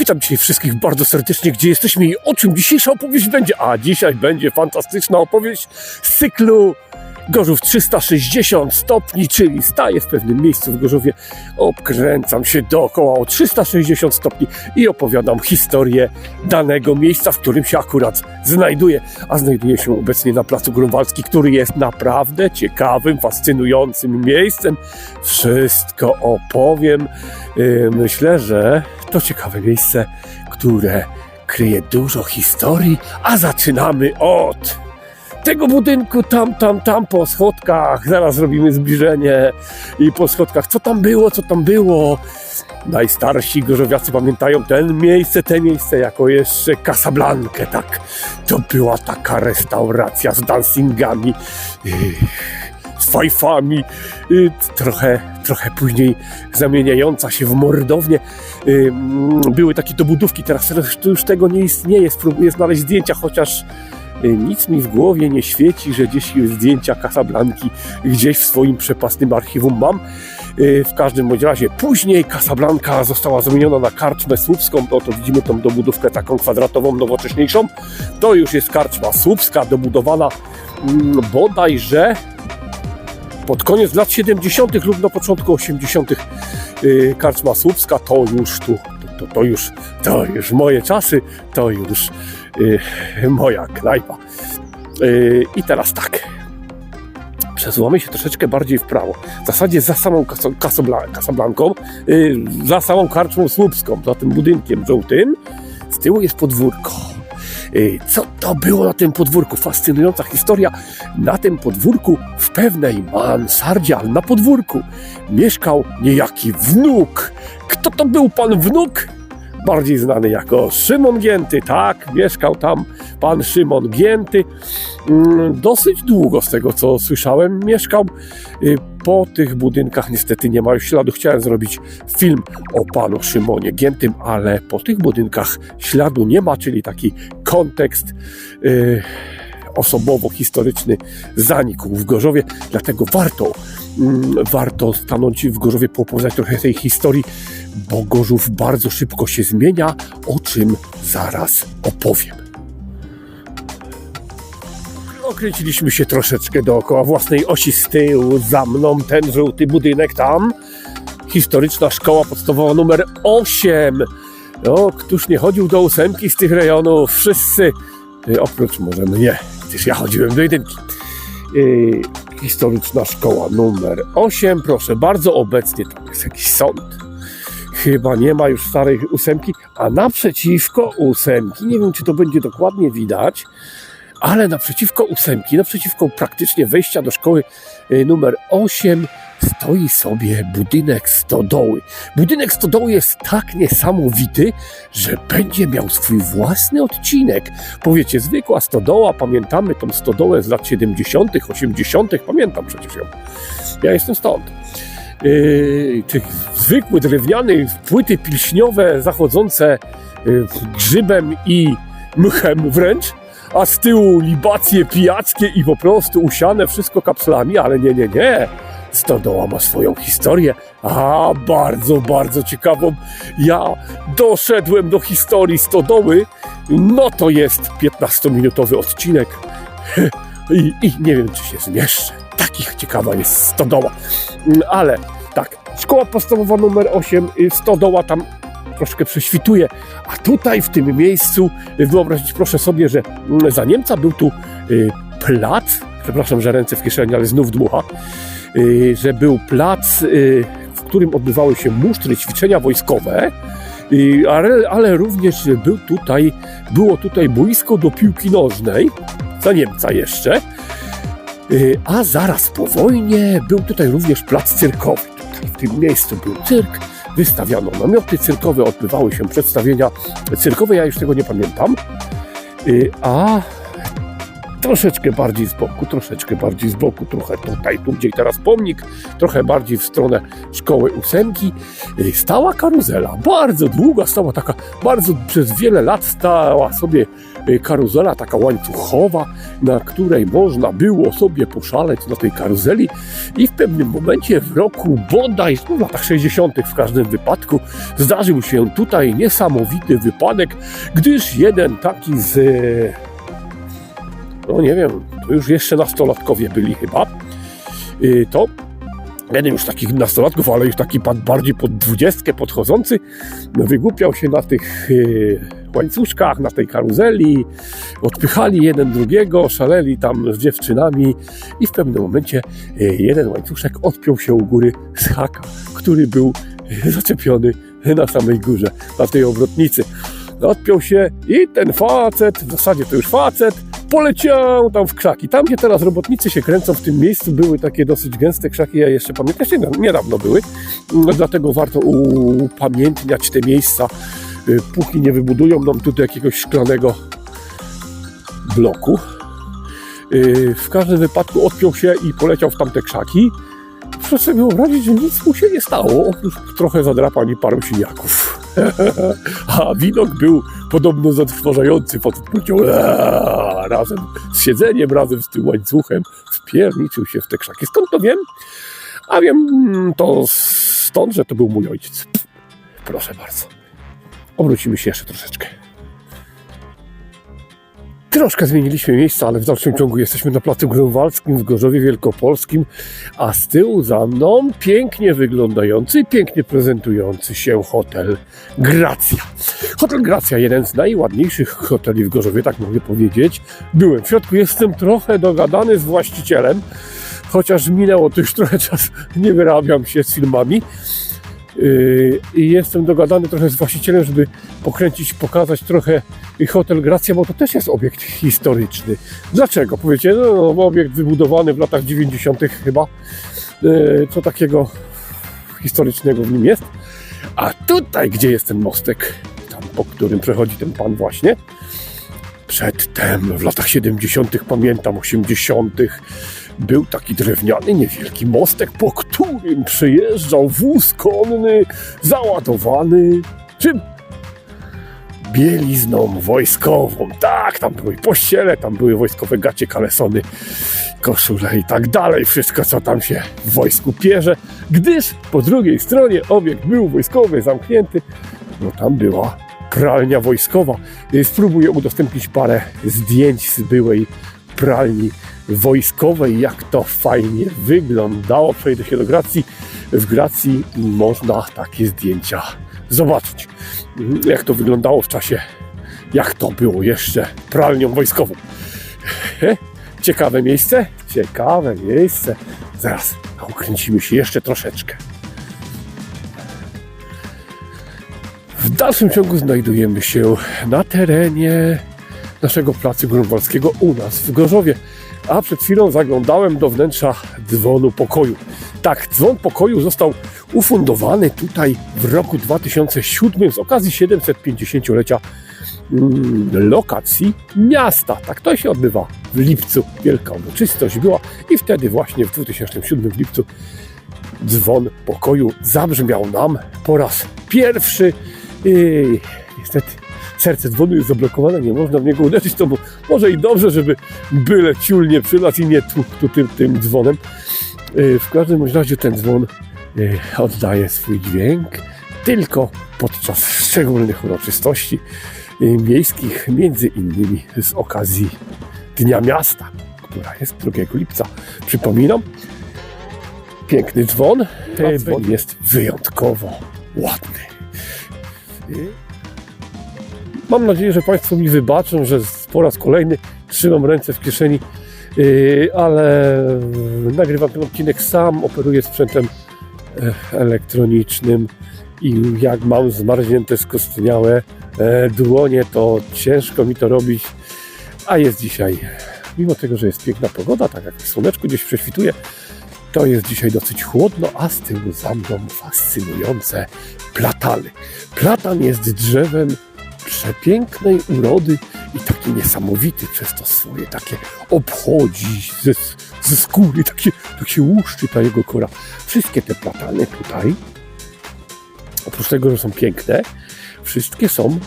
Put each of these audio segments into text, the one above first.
Witam dzisiaj wszystkich bardzo serdecznie, gdzie jesteśmy i o czym dzisiejsza opowieść będzie. A dzisiaj będzie fantastyczna opowieść z cyklu Gorzów 360 stopni, czyli staję w pewnym miejscu w Gorzowie, obkręcam się dookoła o 360 stopni i opowiadam historię danego miejsca, w którym się akurat znajduję. A znajduję się obecnie na Placu Grunwaldzki, który jest naprawdę ciekawym, fascynującym miejscem. Wszystko opowiem. Yy, Myślę, że to ciekawe miejsce, które kryje dużo historii, a zaczynamy od tego budynku tam, tam, tam po schodkach. Zaraz robimy zbliżenie i po schodkach. Co tam było, co tam było? Najstarsi gorzowiacy pamiętają ten miejsce, te miejsce jako jeszcze Casablankę, tak. To była taka restauracja z dancingami, z fajfami, yy, trochę, trochę później zamieniająca się w mordownię. Yy, mm, były takie dobudówki, teraz już tego nie istnieje. Spróbuję znaleźć zdjęcia, chociaż Y, Nic mi w głowie nie świeci, że gdzieś zdjęcia Casablanki gdzieś w swoim przepastnym archiwum mam. Y, W każdym bądź razie później Casablanka została zamieniona na karczmę słupską. No to widzimy tą dobudówkę taką kwadratową, nowocześniejszą. To już jest karczma słupska, dobudowana mm, bodajże pod koniec lat 70. lub na początku 80. y, karczma słupska to już tu, to, to, już, to już moje czasy, to już y, moja knajpa. Y, I teraz tak. Przesuwamy się troszeczkę bardziej w prawo. W zasadzie za samą Casablanką, y, za samą karczmą słupską, za tym budynkiem żółtym, z tyłu jest podwórko. Y, Co to było na tym podwórku? Fascynująca historia. Na tym podwórku, w pewnej mansardzie, ale na podwórku, mieszkał niejaki wnuk. Kto to był pan wnuk? Bardziej znany jako Szymon Gięty. Tak, mieszkał tam pan Szymon Gięty. Mm, Dosyć długo, z tego co słyszałem, mieszkał. Y, Po tych budynkach niestety nie ma już śladu. Chciałem zrobić film o panu Szymonie Giętym, ale po tych budynkach śladu nie ma, czyli taki kontekst y, osobowo-historyczny zanikł w Gorzowie. Dlatego warto, mm, warto stanąć w Gorzowie, poopowiadać trochę tej historii, bo Gorzów bardzo szybko się zmienia, o czym zaraz opowiem. Okręciliśmy się troszeczkę dookoła własnej osi z tyłu, za mną ten żółty budynek tam. Historyczna szkoła podstawowa numer 8. No, któż nie chodził do ósemki z tych rejonów? Wszyscy, y, oprócz może mnie, gdyż ja chodziłem do jedynki. Y, historyczna szkoła numer 8, proszę bardzo, obecnie tam jest jakiś sąd. Chyba nie ma już starej ósemki, a naprzeciwko ósemki, nie wiem czy to będzie dokładnie widać, ale naprzeciwko ósemki, naprzeciwko praktycznie wejścia do szkoły y, numer 8 stoi sobie budynek stodoły. Budynek stodoły jest tak niesamowity, że będzie miał swój własny odcinek. Powiecie, zwykła stodoła, pamiętamy tą stodołę z lat 70., 80., pamiętam przecież ją. Ja jestem stąd. Yy, tych zwykły drewniany, płyty pilśniowe zachodzące yy, grzybem i mchem wręcz, a z tyłu libacje pijackie i po prostu usiane wszystko kapslami, ale nie, nie, nie. Stodoła ma swoją historię, a bardzo, bardzo ciekawą. Ja doszedłem do historii stodoły, no to jest 15-minutowy odcinek i, i nie wiem, czy się zmieszczę. Takich ciekawa jest stodoła. Mm, Ale tak, szkoła podstawowa numer 8, y, stodoła tam troszkę prześwituje, a tutaj w tym miejscu y, wyobrazić proszę sobie, że mm, za Niemca był tu y, plac, przepraszam, że ręce w kieszeni, ale znów dmucha, że był plac, w którym odbywały się musztry, ćwiczenia wojskowe, ale, ale również był tutaj, było tutaj boisko do piłki nożnej, za Niemca jeszcze, A zaraz po wojnie był tutaj również plac cyrkowy. Tutaj w tym miejscu był cyrk, wystawiano namioty cyrkowe, odbywały się przedstawienia cyrkowe, ja już tego nie pamiętam. Y, A troszeczkę bardziej z boku, troszeczkę bardziej z boku, trochę tutaj, tu gdzie teraz pomnik, trochę bardziej w stronę szkoły ósemki, y, stała karuzela, bardzo długa stała taka, bardzo przez wiele lat stała sobie y, karuzela taka łańcuchowa, na której można było sobie poszaleć na tej karuzeli i w pewnym momencie w roku bodaj, no w latach 60. w każdym wypadku, zdarzył się tutaj niesamowity wypadek, gdyż jeden taki z, y, no nie wiem, to już jeszcze nastolatkowie byli chyba, y, to jeden już takich nastolatków, ale już taki bardziej pod dwudziestkę podchodzący, wygłupiał się na tych y, łańcuszkach, na tej karuzeli, odpychali jeden drugiego, szaleli tam z dziewczynami i w pewnym momencie y, jeden łańcuszek odpiął się u góry z haka, który był zaczepiony na samej górze, na tej obrotnicy. Odpiął się i ten facet, w zasadzie to już facet, poleciał tam w krzaki. Tam, gdzie teraz robotnicy się kręcą, w tym miejscu były takie dosyć gęste krzaki, ja jeszcze pamiętam, jeszcze niedawno były, no, dlatego warto upamiętniać te miejsca, póki nie wybudują nam tutaj jakiegoś szklanego bloku. Y, W każdym wypadku odpiął się i poleciał w tamte krzaki. Proszę sobie wyobrazić, że nic mu się nie stało, oprócz trochę zadrapań i paru siniaków. A widok był podobno zatrważający. Facet powiedział, "Eee", razem z siedzeniem, razem z tym łańcuchem wpierniczył się w te krzaki. Skąd to wiem? A wiem mm, to stąd, że to był mój ojciec. Proszę bardzo. Obrócimy się jeszcze troszeczkę. Troszkę zmieniliśmy miejsca, ale w dalszym ciągu jesteśmy na Placu Grunwaldzkim w Gorzowie Wielkopolskim, a z tyłu za mną pięknie wyglądający pięknie prezentujący się hotel Gracja. Hotel Gracja, jeden z najładniejszych hoteli w Gorzowie, tak mogę powiedzieć. Byłem w środku, jestem trochę dogadany z właścicielem, chociaż minęło to już trochę czasu, nie wyrabiam się z filmami. Yy, I jestem dogadany trochę z właścicielem, żeby pokręcić, pokazać trochę hotel Gracja, bo to też jest obiekt historyczny. Dlaczego? Powiecie, no, no obiekt wybudowany w latach 90. chyba. Yy, Co takiego historycznego w nim jest? A tutaj, gdzie jest ten mostek, tam po którym przechodzi ten pan właśnie, przedtem w latach 70., pamiętam 80., był taki drewniany, niewielki mostek, po którym przejeżdżał wóz konny załadowany czym? Bielizną wojskową. Tak, tam były pościele, tam były wojskowe gacie, kalesony, koszule i tak dalej. Wszystko, co tam się w wojsku pierze. Gdyż po drugiej stronie obiekt był wojskowy, zamknięty, no tam była pralnia wojskowa. Spróbuję udostępnić parę zdjęć z byłej pralni wojskowej, jak to fajnie wyglądało. Przejdę się do Gracji. W Gracji można takie zdjęcia zobaczyć. Jak to wyglądało w czasie, jak to było jeszcze pralnią wojskową. Ciekawe miejsce? Ciekawe miejsce. Zaraz ukręcimy się jeszcze troszeczkę. W dalszym ciągu znajdujemy się na terenie naszego placu grunwaldzkiego u nas w Gorzowie. A przed chwilą zaglądałem do wnętrza dzwonu pokoju. Tak, dzwon pokoju został ufundowany tutaj w roku 2007 z okazji 750-lecia mm, lokacji miasta. Tak to się odbywa w lipcu. Wielka uroczystość była i wtedy właśnie w 2007 w lipcu dzwon pokoju zabrzmiał nam po raz pierwszy. I niestety serce dzwonu jest zablokowane, nie można w niego uderzyć, to mo- może i dobrze, żeby byle ciul nie przylazł i nie tłukł tu tym, tym dzwonem. Yy, W każdym razie ten dzwon yy, oddaje swój dźwięk tylko podczas szczególnych uroczystości yy, miejskich, między innymi z okazji Dnia Miasta, która jest 2 lipca. Przypominam, piękny dzwon. Dzwon jest wyjątkowo ładny. Mam nadzieję, że Państwo mi wybaczą, że po raz kolejny trzymam ręce w kieszeni, yy, ale nagrywam ten odcinek sam, operuję sprzętem e, elektronicznym i jak mam zmarznięte, skostniałe e, dłonie, to ciężko mi to robić, a jest dzisiaj, mimo tego, że jest piękna pogoda, tak jak w słoneczku gdzieś prześwituje, to jest dzisiaj dosyć chłodno, a z tyłu za mną fascynujące platany. Platan jest drzewem przepięknej urody i taki niesamowity przez to swoje takie obchodzi ze, ze skóry, takie, tak się łuszczy ta jego kora. Wszystkie te platany tutaj, oprócz tego, że są piękne, wszystkie są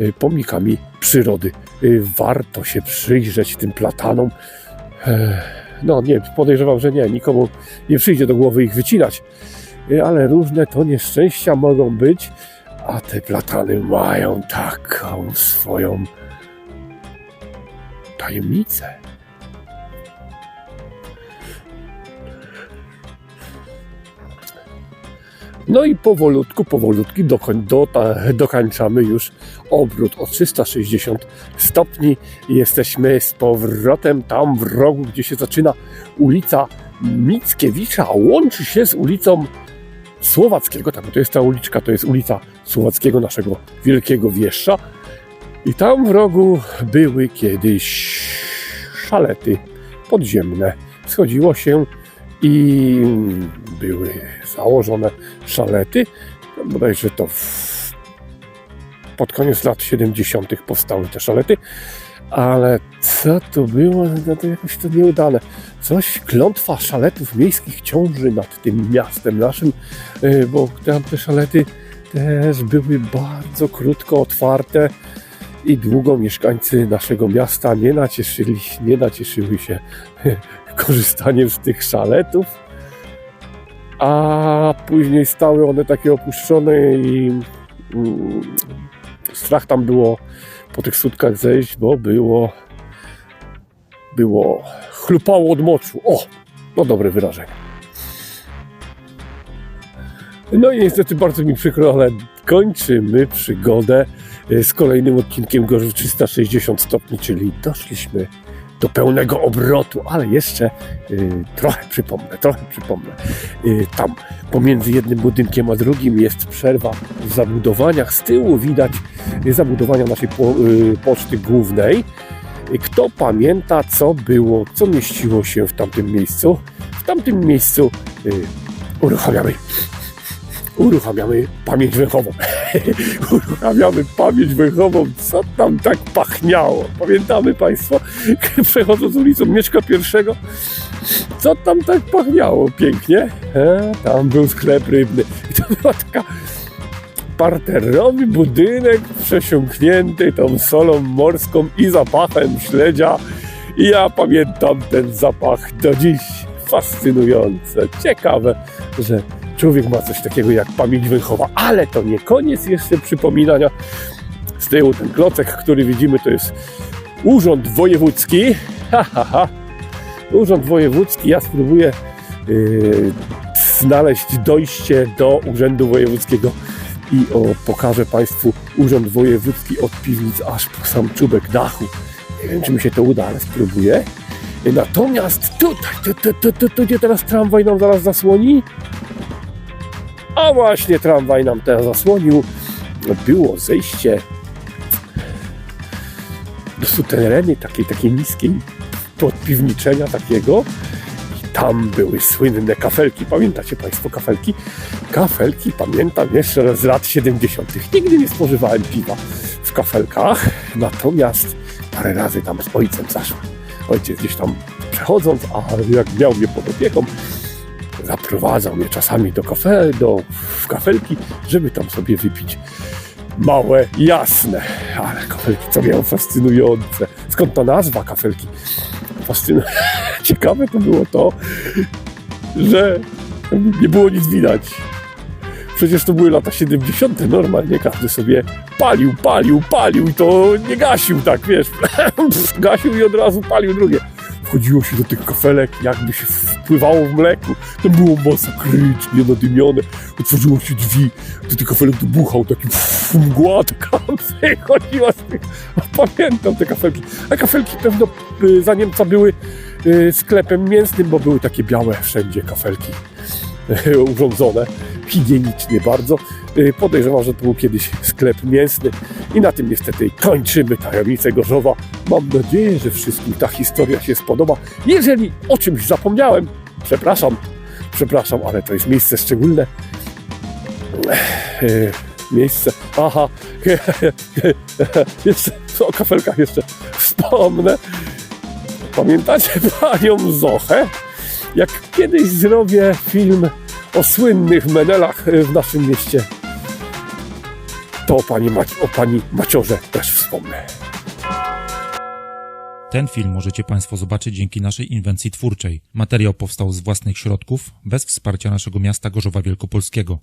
y, pomnikami przyrody. Y, Warto się przyjrzeć tym platanom. No nie, podejrzewam, że nie, nikomu nie przyjdzie do głowy ich wycinać. Y, Ale różne to nieszczęścia mogą być, a te platany mają taką swoją tajemnicę. No i powolutku, powolutku dokoń, do, dokańczamy już obrót o 360 stopni. Jesteśmy z powrotem tam w rogu, gdzie się zaczyna ulica Mickiewicza, łączy się z ulicą Słowackiego. Tam to jest ta uliczka, to jest ulica Słowackiego, naszego wielkiego wieszcza. I tam w rogu były kiedyś szalety podziemne. Schodziło się i były założone szalety. Bodajże to w, pod koniec lat 70. powstały te szalety. Ale co to było? No to jakoś to nieudane. Coś, klątwa szaletów miejskich ciąży nad tym miastem naszym, yy, bo tam te szalety też były bardzo krótko otwarte i długo mieszkańcy naszego miasta nie nacieszyli, nie nacieszyły się korzystaniem z tych szaletów, a później stały one takie opuszczone i mm, strach tam było po tych sutkach zejść, bo było było chlupało od moczu. O, no dobre wyrażenie. No i niestety bardzo mi przykro, ale kończymy przygodę y, z kolejnym odcinkiem Gorzów 360 stopni, czyli doszliśmy do pełnego obrotu, ale jeszcze y, trochę przypomnę, trochę przypomnę. Y, tam pomiędzy jednym budynkiem a drugim jest przerwa w zabudowaniach. Z tyłu widać zabudowania naszej po, y, poczty głównej. Kto pamięta, co było, co mieściło się w tamtym miejscu? W tamtym miejscu uruchamiamy uruchamiamy pamięć węchową. uruchamiamy pamięć węchową. Co tam tak pachniało? Pamiętamy Państwo, przechodząc ulicą Mieszka I, co tam tak pachniało pięknie? E, tam był sklep rybny. I to była taka parterowy budynek przesiąknięty tą solą morską i zapachem śledzia. I ja pamiętam ten zapach do dziś. Fascynujące, ciekawe, że człowiek ma coś takiego jak pamięć węchowa, ale to nie koniec jeszcze przypominania. Z tyłu ten klocek, który widzimy, to jest Urząd Wojewódzki. Ha, ha, ha. Urząd Wojewódzki, ja spróbuję yy, znaleźć dojście do Urzędu Wojewódzkiego i o, pokażę Państwu Urząd Wojewódzki od piwnic aż po sam czubek dachu. Nie wiem, czy mi się to uda, ale spróbuję. Natomiast tutaj, tu, tu, tu, tu, tu, gdzie teraz tramwaj nam zaraz zasłoni, a właśnie tramwaj nam teraz zasłonił. Było zejście do sutereny takiej, takiej niskiej podpiwniczenia takiego. I tam były słynne kafelki. Pamiętacie Państwo kafelki? Kafelki pamiętam jeszcze z lat 70. Nigdy nie spożywałem piwa w kafelkach, natomiast parę razy tam z ojcem zaszłem. Ojciec gdzieś tam przechodząc, a jak miał mnie pod opieką, zaprowadzał mnie czasami do kafe, do w kafelki, żeby tam sobie wypić małe, jasne. Ale kafelki co miały fascynujące. Skąd ta nazwa kafelki? Fascynu... Ciekawe to było to, że nie było nic widać. Przecież to były lata 70. Normalnie każdy sobie palił, palił, palił i to nie gasił tak, wiesz. gasił i od razu palił drugie wchodziło się do tych kafelek, jakby się wpływało w mleku. To było masakrycznie nadymione. Otworzyło się drzwi, do tych kafelek to buchał taki mgła taka chodziła z tych... Pamiętam te kafelki. A kafelki pewno y, za Niemca były y, sklepem mięsnym, bo były takie białe wszędzie kafelki urządzone, higienicznie bardzo. Y, Podejrzewam, że to był kiedyś sklep mięsny i na tym niestety kończymy tajemnicę Gorzowa. Mam nadzieję, że wszystkim ta historia się spodoba. Jeżeli o czymś zapomniałem, przepraszam, przepraszam, ale to jest miejsce szczególne. Y, Miejsce, aha, jeszcze o kafelkach jeszcze wspomnę. Pamiętacie panią Zochę? jak kiedyś zrobię film o słynnych menelach w naszym mieście, to o pani, Maci o pani Maciorze też wspomnę. Ten film możecie Państwo zobaczyć dzięki naszej inwencji twórczej. Materiał powstał z własnych środków, bez wsparcia naszego miasta Gorzowa Wielkopolskiego.